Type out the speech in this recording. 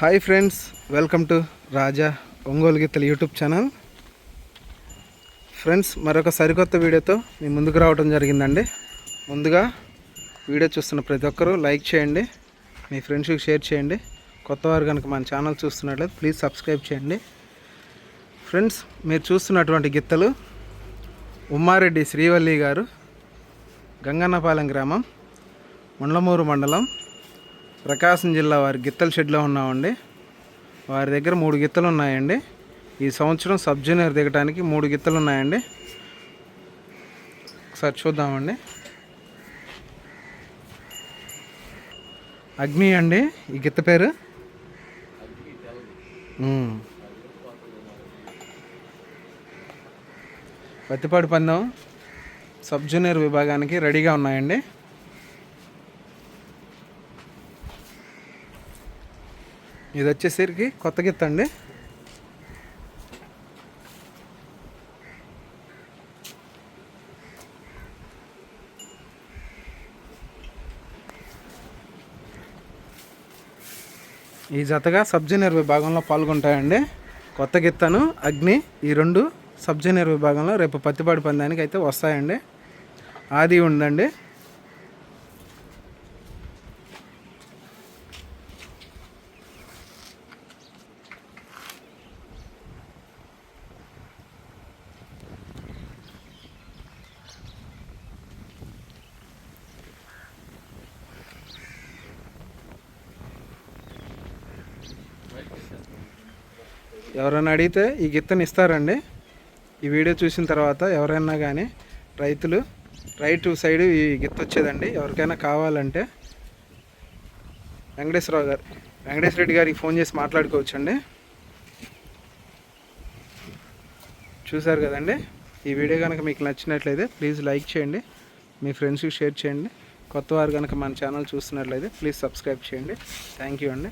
Hi friends welcome to Raja Ongole గీతల YouTube channel friends మరొక సరికొత్త వీడియోతో మీ ముందుకు రావడం జరిగిందండి. ముందుగా వీడియో చూస్తున్న ప్రతి ఒక్కరూ లైక్ చేయండి మీ ఫ్రెండ్స్కి షేర్ చేయండి. కొత్త వారు కనుక మన ఛానల్ చూస్తున్నట్లయితే ప్లీజ్ సబ్స్క్రైబ్ చేయండి. ఫ్రెండ్స్ మీరు చూస్తున్నటువంటి గిత్తలు ఉమ్మారెడ్డి శ్రీవల్లి గారు గంగన్నపాలెం గ్రామం ముండ్లమూరు మండలం ప్రకాశం జిల్లా వారి గిత్తల షెడ్లో ఉన్నామండి. వారి దగ్గర మూడు గిత్తలు ఉన్నాయండి. ఈ సంవత్సరం సబ్ జూనియర్ దిగటానికి మూడు గిత్తలు ఉన్నాయండి. ఒకసారి చూద్దామండి. అగ్ని అండి ఈ గిత్త పేరు? ఉమ్. పత్తిపాడు పందెం సబ్ జూనియర్ విభాగానికి రెడీగా ఉన్నాయండి. ఇది వచ్చేసరికి కొత్త గిత్త అండి. ఈ జతగా సబ్ జూనియర్ విభాగంలో పాల్గొంటాయండి. కొత్త గిత్తను అగ్ని ఈ రెండు సబ్ జూనియర్ విభాగంలో రేపు పత్తిపాడు పందానికి అయితే వస్తాయండి. ఆది ఉందండి. ఎవరైనా అడిగితే ఈ గిత్తని ఇస్తారండి. ఈ వీడియో చూసిన తర్వాత ఎవరైనా కానీ రైతులు రైట్ సైడ్ ఈ గిత్త వచ్చేదండి. ఎవరికైనా కావాలంటే వెంకటేశ్వరరావు గారు వెంకటేశ్వర రెడ్డి గారికి ఫోన్ చేసి మాట్లాడుకోవచ్చండి. చూసారు కదండి? ఈ వీడియో కనుక మీకు నచ్చినట్లయితే ప్లీజ్ లైక్ చేయండి. మీ ఫ్రెండ్స్కి షేర్ చేయండి. కొత్త వారు కనుక మన ఛానల్ చూస్తున్నట్లయితే ప్లీజ్ సబ్స్క్రైబ్ చేయండి. థ్యాంక్ యూ అండి.